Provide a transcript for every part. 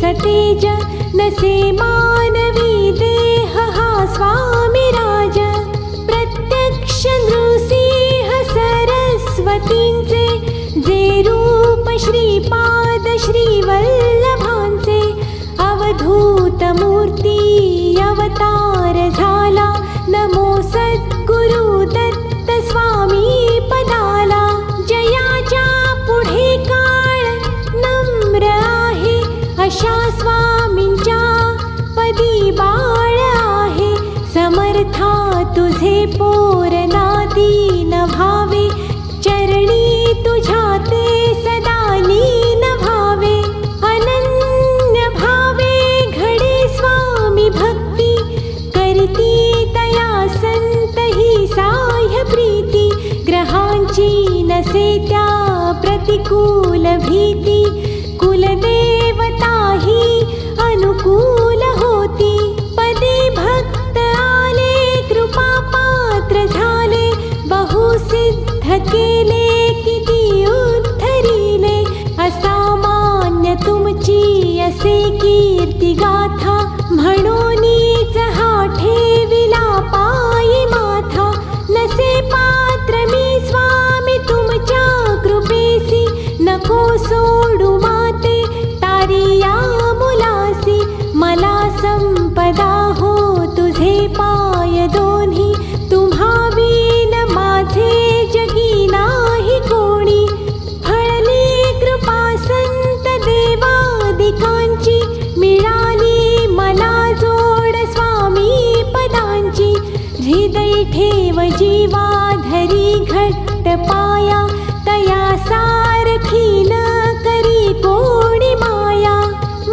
सतेज नसे मानवी देह हा स्वामी राज प्रत्यक्ष नृसिंह सरस्वतींचे जे रूप श्रीपाद श्रीवल्लभांचे अवधूतमू ग्रहांची त्या प्रतिकूल भीती कुलदेवता ही अनुकूल होती. पदे भक्त आले कृपा पात्र झाले बहुसिद्ध केले किती उद्धरिले. असामान्य तुमची असे कीर्ती गाथा म्हणून हा ठेव जीवा धरी घट्ट पाया तया सारखी न करी कोणी माया.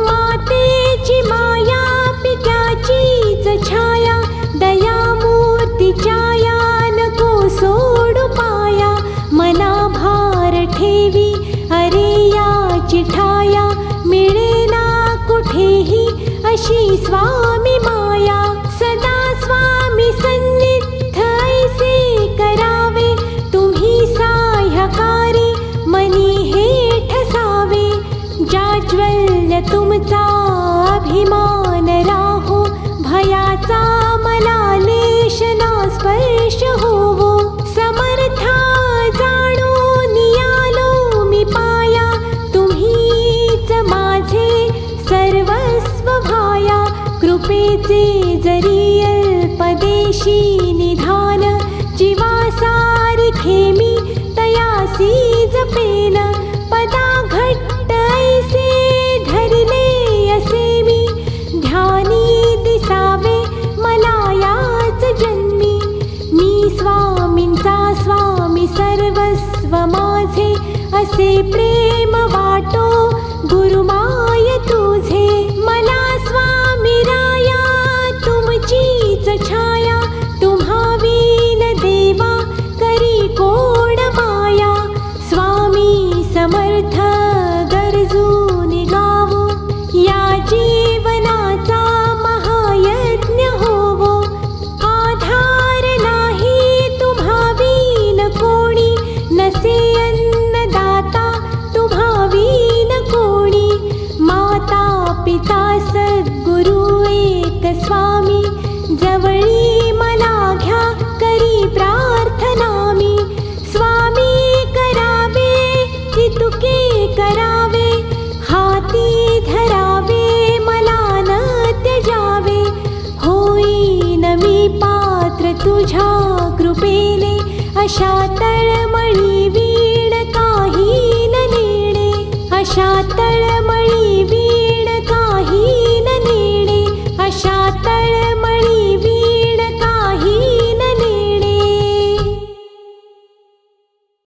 मातेची माया पित्याचीच छाया दया मूर्तीच्या या नको सोडू पाया. मना भार ठेवी अरे या चिठाया मिळेना कुठेही अशी स्वामी मा तुमचा अभिमान राहो भयाचा मला लेश स्पर्श होवो. समर्था जाणून आलो मी पाया तुम्हीच माझे सर्वस्व भाया. कृपेचे जरी अल्पदेशी निधान जीवासारिखे मी तयासी जपेन. ప్రేమ వాటో గురుమా तुझ्या कृपेने अशा तळमळी वीण काही न नेणे अशा तळमळी